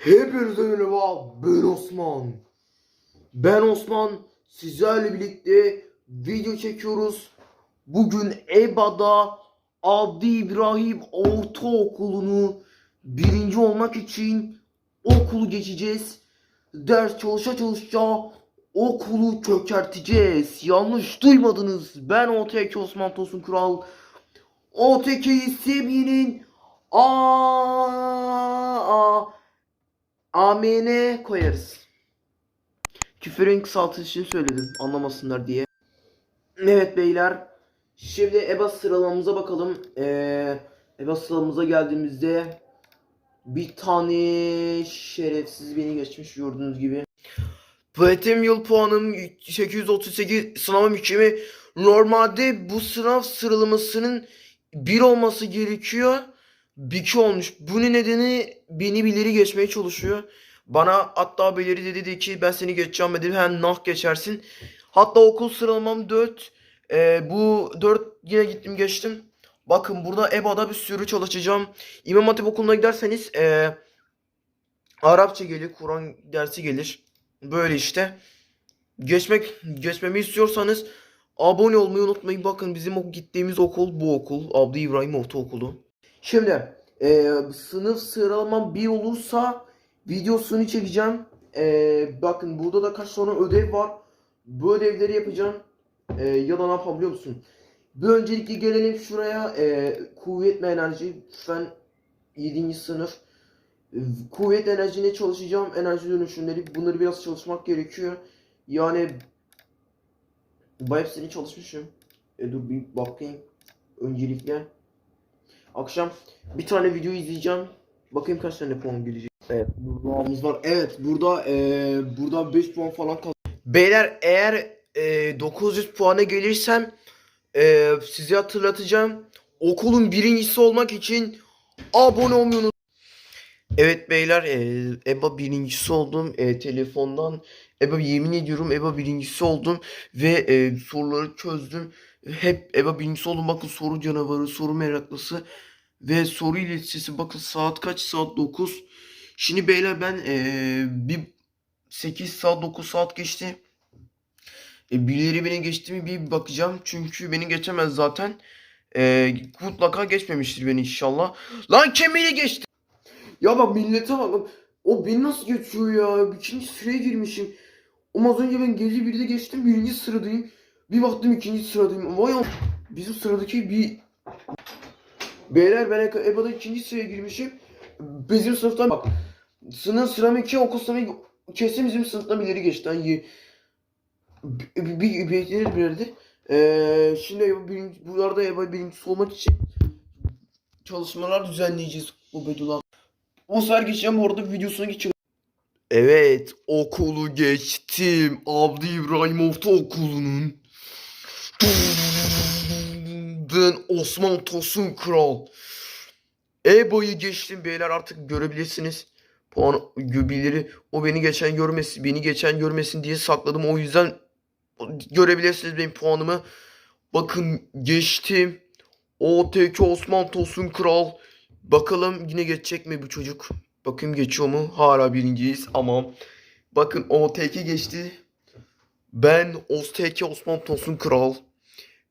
Hepinize merhaba ben Osman. Ben Osman sizlerle birlikte video çekiyoruz. Bugün EBA'da Abdi İbrahim Ortaokulu'nu birinci olmak için okulu geçeceğiz. Ders çalışa çalışa okulu çökerteceğiz. Yanlış duymadınız. Ben OTK Osman Tosun Kural. OTK'yi Semih'in Aa, AMN koyarız. Küfürün kısaltılışını söyledim anlamasınlar diye. Evet beyler. Şimdi EBA sıralamamıza bakalım. Ee, EBA sıralamamıza geldiğimizde bir tane şerefsiz beni geçmiş gördüğünüz gibi. Platin yıl puanım 838 sınavım 2'mi. Normalde bu sınav sıralamasının 1 olması gerekiyor. 2 olmuş. Bunun nedeni beni birileri geçmeye çalışıyor. Bana hatta birileri de dedi ki ben seni geçeceğim dedi. Hem nah geçersin. Hatta okul sıralamam 4. Ee, bu 4 yine gittim geçtim. Bakın burada EBA'da bir sürü çalışacağım. İmam Hatip okuluna giderseniz ee, Arapça gelir, Kur'an dersi gelir. Böyle işte. Geçmek geçmemi istiyorsanız abone olmayı unutmayın. Bakın bizim gittiğimiz okul bu okul. Abdi İbrahim Ortaokulu. Şimdi e, sınıf sıralamam bir olursa videosunu çekeceğim. E, bakın burada da kaç tane ödev var. Bu ödevleri yapacağım. E, ya da ne yapabiliyor musun? Bir öncelikle gelelim şuraya. E, kuvvet ve enerji. Ben 7. sınıf. E, Kuvvet enerjine çalışacağım. Enerji dönüşümleri. Bunları biraz çalışmak gerekiyor. Yani bu hepsini çalışmışım. E, dur bir bakayım. Öncelikle. Akşam bir tane video izleyeceğim. Bakayım kaç tane puan gelecek. Evet, buradağımız var. Evet, burada eee burada 5 puan falan kaldı. Beyler eğer eee 900 puana gelirsem eee size hatırlatacağım. Okulun birincisi olmak için abone olmayı unutmayın. Evet beyler eee EBA birincisi oldum eee, telefondan. EBA yemin ediyorum EBA birincisi oldum ve eee, soruları çözdüm. Hep EBA birincisi oldum. Bakın soru canavarı, soru meraklısı ve soru iletişisi. Bakın saat kaç? Saat 9. Şimdi beyler ben eee, bir 8 saat 9 saat geçti. E, birileri beni geçti mi bir bakacağım. Çünkü beni geçemez zaten. E, mutlaka geçmemiştir beni inşallah. Lan kim geçti? Ya bak millete bak. O beni nasıl geçiyor ya? İkinci sıraya girmişim. Ama az önce ben gece 1'de geçtim. Birinci sıradayım. Bir baktım ikinci sıradayım. Vay Bizim sıradaki bir... Beyler ben EBA'da ikinci sıraya girmişim. Bizim sınıftan bak. Sınıf sıram 2 okul sıramı kesin bizim sınıftan birileri geçti. Hani bir, bir, bir yerde. Ee, şimdi birinci, bu arada EBA birincisi olmak için çalışmalar düzenleyeceğiz bu Bedullah. O sefer geçeceğim orada videosuna geçeceğim. Evet okulu geçtim. Abdi İbrahim Ortaokulu'nun. Ben Osman Tosun Kral. EBA'yı geçtim beyler artık görebilirsiniz. Puan göbileri o beni geçen görmesin, beni geçen görmesin diye sakladım. O yüzden görebilirsiniz benim puanımı. Bakın geçtim. OTK Osman Tosun Kral. Bakalım yine geçecek mi bu çocuk? Bakayım geçiyor mu? Hala birinciyiz ama bakın OTK geçti. Ben OTK Osman Tosun Kral.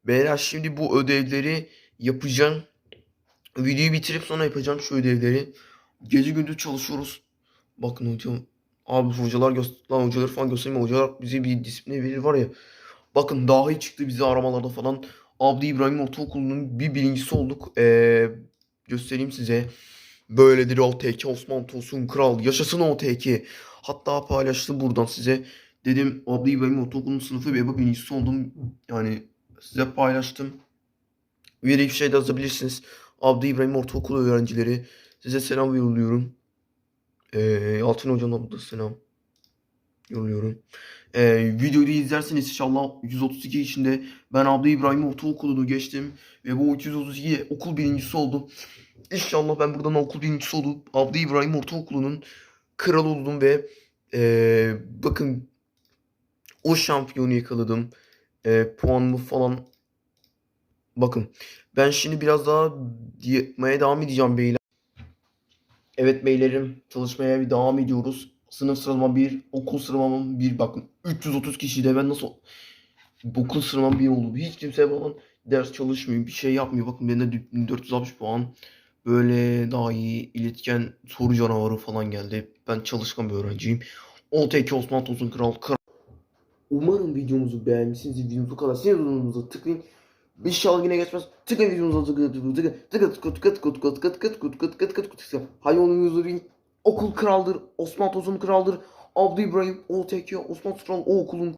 Beyler şimdi bu ödevleri yapacağım. Videoyu bitirip sonra yapacağım şu ödevleri. Gece gündüz çalışıyoruz. Bakın hocam. Abi hocalar lan hocaları falan göstereyim. Hocalar bize bir disipline verir var ya. Bakın dahi çıktı bizi aramalarda falan. Abdi İbrahim Ortaokulu'nun bir birincisi olduk. Ee, göstereyim size. Böyledir OTK Osman Tosun Kral. Yaşasın OTK. Hatta paylaştım buradan size. Dedim Abdi İbrahim Ortaokulu'nun sınıfı bir birincisi oldum. Yani size paylaştım. Üyelik bir şey de yazabilirsiniz. Abdi İbrahim Ortaokulu öğrencileri. Size selam yolluyorum. Ee, Altın Hocam'a da selam yolluyorum. Ee, videoyu izlerseniz inşallah 132 içinde ben Abdi İbrahim Ortaokulu'nu geçtim. Ve bu 232 okul birincisi oldum. İnşallah ben buradan okul birincisi olup Abdi İbrahim Ortaokulu'nun kralı oldum ve ee, bakın o şampiyonu yakaladım. Ee, puanımı falan bakın ben şimdi biraz daha yapmaya devam edeceğim beyler. Evet beylerim çalışmaya bir devam ediyoruz. Sınıf sıralama 1, okul sıralamam 1. Bakın 330 kişide ben nasıl okul sıralamam 1 oldu. Hiç kimse falan ders çalışmıyor, bir şey yapmıyor. Bakın bende 460 puan. Böyle daha iyi iletken soru canavarı falan geldi. Ben çalışkan bir öğrenciyim. OTK Osman Tozun Kral Kral. Umarım videomuzu beğenmişsiniz. Videomuzu kadar videomuza tıklayın. Bir şal yine geçmez. Tıklayın videomuza tıklayın tıklayın tıklayın tıklayın tıklayın tıklayın tıklayın tıklayın tıklayın tıklayın tıklayın Hayır onun yüzü okul kraldır. Osman Tozun kraldır. Abdü İbrahim OTK Osman Kral o okulun